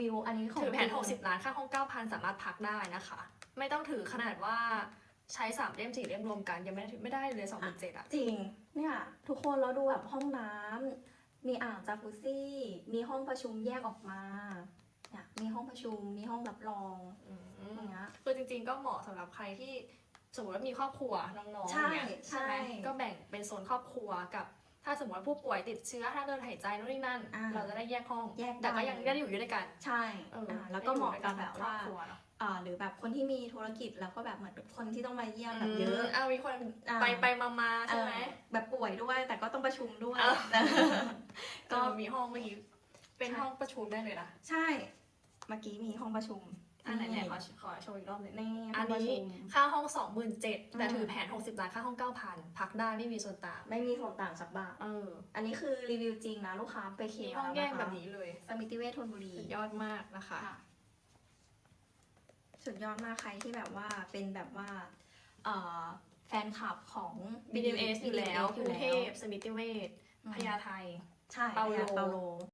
วิว อันนี้ของถือแผนจริง60 ล้านค่าห้อง 9,000 สามารถพักได้นะคะ ไม่ต้องถือขนาดว่าใช้3เล่ม4เล่มรวมกัน ยังไม่ได้ไม่ได้เลย27,000อะจริง เนี่ย ทุกคนเราดูแบบห้องน้ำมีอ่างจากุซี่ มีห้องประชุมแยกออกมาเนี่ยมีห้องประชุมมีห้องรับรองอืมอย่างเงี้ยคือจริง ๆ ก็เหมาะสำหรับใครที่สมมติว่ามีครอบครัวน้องๆใช่อย่างเงี้ยใช่ไหมก็แบ่งเป็นโซนครอบครัวกับ ถ้าสมมติว่าผู้ป่วยติดเชื้อถ้าเดินหายใจนู่นนี่นั่น อ่าเราจะได้แยกห้อง แยกแต่ก็ได้ยังได้อยู่ด้วยกันใช่เอออ่าแล้วก็เหมาะกับแบบครอว่าบครัวเนาะอ่าหรือแบบคนที่มีธุรกิจแล้วก็แบบเหมือนคนที่ต้องมาเยี่ยมแบบเยอะมเอามีคนอ่า ไปไปมามาใช่ไหม เออแบบป่วยด้วยแต่ก็ต้องประชุมด้วยอ่าก็ก็มีห้องเมื่อกี้เป็นใช่ห้องประชุมได้เลยนะ ใช่ เมื่อกี้มีห้องประชุมอัน ไหนเนี่ยขอขอโชว์อีกรอบหนึงนี่ห้อัอนงประนี้ชุมค่าห้องสองหมื่นเจ็ดแต่อืมถือแผน 60ล้านค่าห้อง 9,000 พักได้ไม่มีส่วนต่าง ไม่มีส่วนต่างสักบาทเออ อันนี้คือรีวิวจริงนะ ลูกค้าไปเคมีลียร์ห้องล้วแยกนะคะแบบนี้เลยสมิติเวชธนบุรีสุดยอดมากนะคะค่ะสุดยอดมากใครที่แบบว่าเป็นแบบว่าเอ่อแฟนคลับของ BDMS อยู่แล้วกอยู่รุงแล้เทวพสมิติเวชอืมพญาไทใช่เปาโลเปาโล